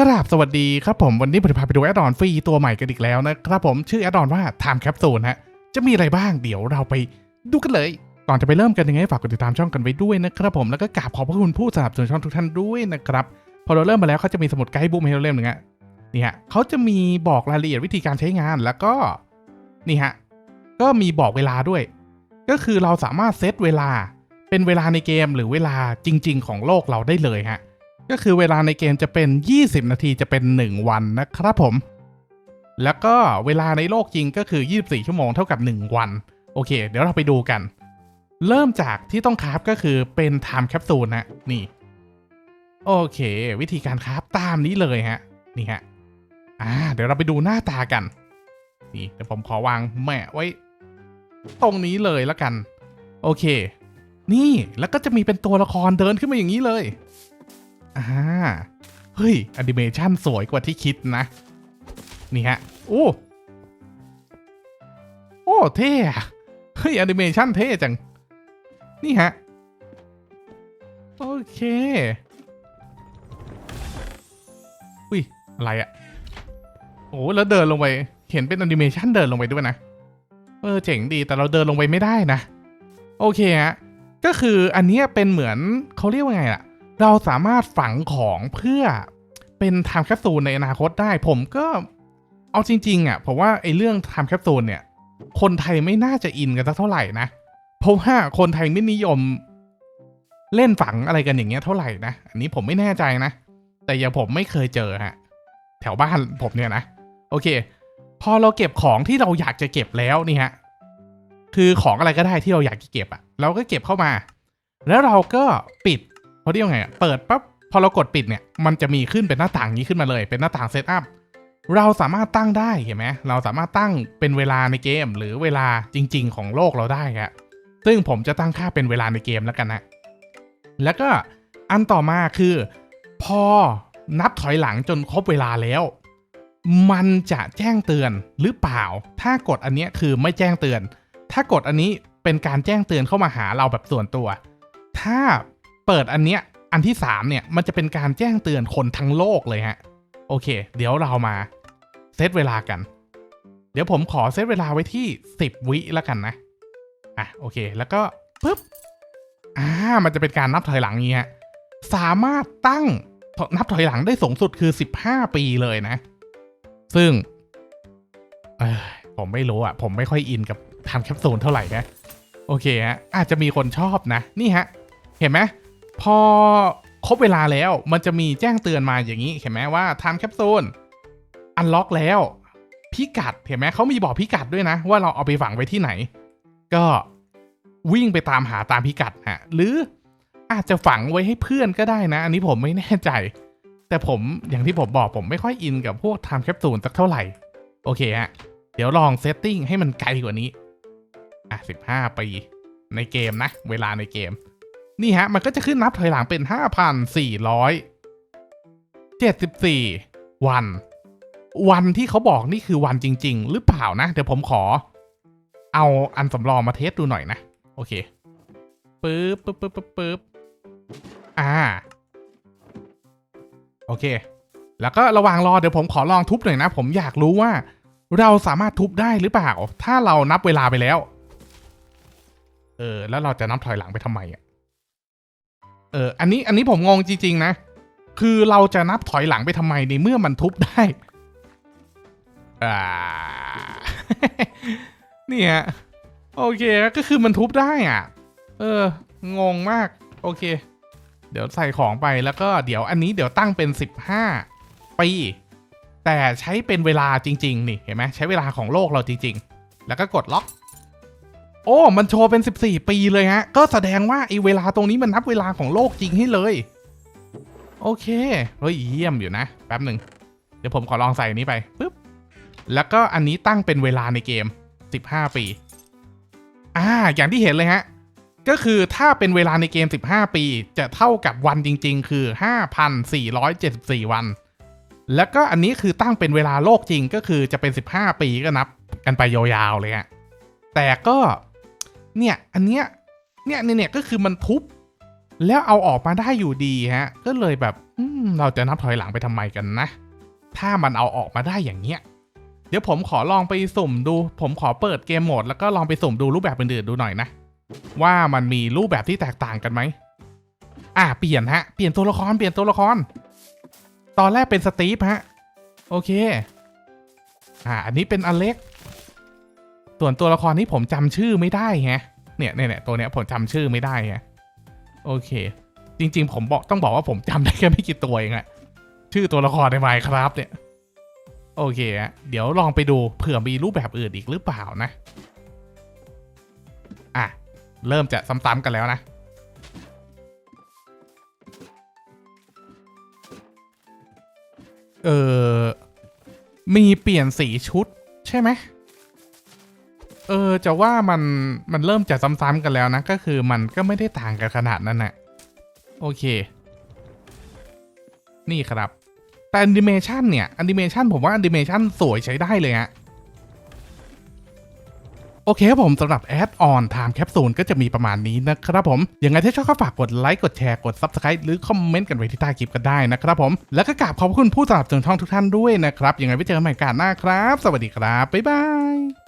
กราบสวัสดีครับผมวันนี้ผมจะพาไปดูแอดดอนฟรีตัวใหม่กันอีกแล้วนะครับผมชื่อแอดดอนว่า Time Capsule ฮะจะมีอะไรบ้างเดี๋ยวเราไปดูกันเลย ก่อนจะไปเริ่มกันยังไงฝากกดติดตามช่องกันไว้ด้วยนะครับผมแล้วก็กราบขอบพระคุณผู้สนับสนุนช่องทุกท่านด้วยนะครับพอเราเริ่มมาแล้วเขาจะมีสมุดไกด์บุ๊กให้เราเล่มหนึ่งฮะนี่ฮะเขาจะมีบอกรายละเอียดวิธีการใช้งานแล้วก็นี่ฮะก็มีบอกเวลาด้วย ก็คือเราสามารถเซตเวลาเป็นเวลาในเกมหรือเวลาจริง ๆ ของโลกเราได้เลยฮะ ก็คือเวลาในเกมจะเป็น 20 นาทีจะเป็น 1 วันนะครับผม แล้วก็เวลาในโลกจริงก็คือ 24 ชั่วโมงเท่ากับ 1 วัน โอเค เดี๋ยวเราไปดูกัน เริ่มจากที่ต้องคราฟก็คือเป็น time capsule นะนี่ โอเค วิธีการคราฟตามนี้เลยฮะ นี่ฮะ อ่า เดี๋ยวเราไปดูหน้าตากัน นี่เดี๋ยวผมขอวางแม่ไว้ ตรงนี้เลยแล้วกัน โอเค นี่แล้วก็จะมีเป็นตัวละครเดินขึ้นมาอย่างนี้เลย อ่าเฮ้ยแอนิเมชันสวยกว่าที่คิดนะ นี่ฮะ โอ้โอ้เท่เฮ้ยแอนิเมชันเท่จัง นี่ฮะ โอเคอุ้ย อะไรอะโอ้แล้วเดินลงไป เห็นเป็นแอนิเมชันเดินลงไปด้วยนะ เออ เจ๋งดีแต่เราเดินลงไปไม่ได้นะ โอเคฮะ ก็คืออันนี้เป็นเหมือนเขาเรียกว่าไงล่ะ เราสามารถฝังของเพื่อเป็นไทม์แคปซูลในอนาคตได้ ผมก็เอาจริง ๆอะผมว่าไอ้เรื่องไทม์แคปซูลเนี่ย คนไทยไม่น่าจะอินกันสักเท่าไหร่นะเพราะว่าคนไทยไม่นิยมเล่นฝังอะไรกันอย่างเงี้ยเท่าไหร่นะ อันนี้ผมไม่แน่ใจนะ แต่อย่างผมไม่เคยเจอฮะ แถวบ้านผมเนี่ยนะ โอเค พอเราเก็บของที่เราอยากจะเก็บแล้วนี่ฮะ คือของอะไรก็ได้ที่เราอยากจะเก็บอะเราก็เก็บเข้ามา แล้วเราก็ปิด เขาเรียกว่าไงอะเปิดปั๊บพอเรากดปิดเนี่ยมันจะมีขึ้นเป็นหน้าต่างนี้ขึ้นมาเลย เป็นหน้าต่างเซตอัพเราสามารถตั้งได้เห็นไหมเราสามารถตั้งเป็นเวลาในเกม หรือเวลาจริง ๆ ของโลกเราได้ครับซึ่งผมจะตั้งค่าเป็นเวลาในเกมแล้วกันนะแล้วก็อันต่อมาคือ พอนับถอยหลังจนครบเวลาแล้ว มันจะแจ้งเตือนหรือเปล่า ถ้ากดอันนี้คือไม่แจ้งเตือน ถ้ากดอันนี้เป็นการแจ้งเตือนเข้ามาหาเราแบบส่วนตัว ถ้า เปิดอันเนี้ยอันที่ 3 เนี่ย มันจะเป็นการแจ้งเตือนคนทั้งโลกเลยฮะ โอเค เดี๋ยวเรามาเซตเวลากัน เดี๋ยวผมขอเซตเวลาไว้ที่ 10 วิแล้วกันนะ อะ โอเค แล้วก็ปึ๊บ อ่า มันจะเป็นการนับถอยหลังอย่างเงี้ยสามารถตั้งนับถอยหลังได้สูงสุดคือ 15 ปีเลยนะ ซึ่งเอยผมไม่รู้อะ ผมไม่ค่อยอินกับทำแคปซูลเท่าไหร่นะ โอเคฮะ อาจจะมีคนชอบนะ นี่ฮะ เห็นไหม พอครบเวลาแล้วมันจะมีแจ้งเตือนมาอย่างนี้เห็นไหมว่าทำแคปซูลอันล็อกแล้ว พิกัดเห็นไหมเขามีบอกพิกัดด้วยนะ ว่าเราเอาไปฝังไว้ที่ไหน ก็วิ่งไปตามหาตามพิกัดฮะหรืออาจจะฝังไว้ให้เพื่อนก็ได้นะ อันนี้ผมไม่แน่ใจ แต่ผมอย่างที่ผมบอกผมไม่ค่อยอินกับพวกทำแคปซูลสักเท่าไหร่ โอเคฮะเดี๋ยวลองเซตติ้งให้มันไกลกว่านี้อะสิบห้าปีในเกมนะ เวลาในเกม นี่ฮะ มันก็จะขึ้นนับถอยหลังเป็นห้าพันสี่ร้อยเจ็ดสิบสี่วัน วันที่เขาบอกนี่คือวันจริง ๆ หรือเปล่านะ เดี๋ยวผมขอ เอาอันสำรองมาเทสดูหน่อยนะ โอเคปึ๊บปึ๊บปึ๊บปึ๊บปึ๊บอ่า โอเค แล้วก็ระหว่างรอเดี๋ยวผมขอลองทุบหน่อยนะ ผมอยากรู้ว่า เราสามารถทุบได้หรือเปล่า ถ้าเรานับเวลาไปแล้ว เออ แล้วเราจะนับถอยหลังไปทำไมอะ เออ อันนี้อันนี้ผมงงจริงๆนะ คือเราจะนับถอยหลังไปทำไมในเมื่อมันทุบได้ อ่า เนี่ยโอเคก็คือมันทุบได้อะ เออ งงมาก โอเค เดี๋ยวใส่ของไปแล้วก็เดี๋ยวอันนี้เดี๋ยวตั้งเป็น 15 ปี แต่ใช้เป็นเวลาจริง ๆ นี่ เห็นไหมใช้เวลาของโลกเราจริง ๆ แล้วก็กดล็อก โอ้ มันโชว์เป็น 14 ปีเลยฮะ ก็แสดงว่าไอ้เวลาตรงนี้มันนับเวลาของโลกจริงให้เลย โอเค เฮ้ยเยี่ยมอยู่นะ แป๊บหนึ่ง เดี๋ยวผมขอลองใส่อันนี้ไปปึ๊บ แล้วก็อันนี้ตั้งเป็นเวลาในเกม 15 ปี อ่า อย่างที่เห็นเลยฮะ ก็คือถ้าเป็นเวลาในเกม 15 ปี จะเท่ากับวันจริง ๆ คือ 5,474 วัน แล้วก็อันนี้คือตั้งเป็นเวลาโลกจริงก็คือจะเป็น 15 ปีก็นับ กันไปยาวๆเลยฮะแต่ก็ เนี่ย อันเนี้ยเนี่ยเนี่ยเนี่ยก็คือมันทุบ แล้วเอาออกมาได้อยู่ดีฮะ ก็เลยแบบอืเราจะนับถอยหลังไปทำไมกันนะ ถ้ามันเอาออกมาได้อย่างเงี้ย เดี๋ยวผมขอลองไปสุ่มดู ผมขอเปิดเกมโหมดแล้วก็ลองไปสุ่มดูรูปแบบอื่นๆดูหน่อยนะ ว่ามันมีรูปแบบที่แตกต่างกันไหม อะเปลี่ยนฮะ เปลี่ยนตัวละคร เปลี่ยนตัวละคร ตอนแรกเป็นสตีฟฮะ โอเค อ่า อันนี้เป็นอเล็ก ส่วนตัวละครนี้ผมจำชื่อไม่ได้แฮะเนี่ยเนี่ยเนี่ยตัวเนี้ยผมจำชื่อไม่ได้ฮะโอเค จริง ๆ ผมบอกต้องบอกว่าผมจำได้แค่ไม่กี่ตัวเองอะชื่อตัวละครในไมค์ครับเนี่ย โอเคฮะเดี๋ยวลองไปดูเผื่อมีรูปแบบอื่นอีกหรือเปล่านะ อะ เริ่มจะซ้ำๆกันแล้วนะเออมีเปลี่ยนสีชุดใช่ไหม เออจะว่ามันมันเริ่มจะซ้ำๆกันแล้วนะ ก็คือมันก็ไม่ได้ต่างกันขนาดนั้นนะโอเค นี่ครับ แต่แอนิเมชันเนี่ยแอนิเมชันผมว่าแอนิเมชันสวยใช้ได้เลยฮะโอเคครับผมสำหรับแอดออนไทม์แคปซูลก็จะมีประมาณนี้นะครับผม ยังไงถ้าชอบก็ฝากกดไลค์กดแชร์กด Subscribe หรือคอมเมนต์กันไว้ที่ใต้คลิปก็ได้นะครับผม แล้วก็กราบขอบคุณผู้สนับสนุนช่องทุกท่านด้วยนะครับ ยังไงไว้เจอกันใหม่กาสหน้าครับ สวัสดีครับ บ๊ายบาย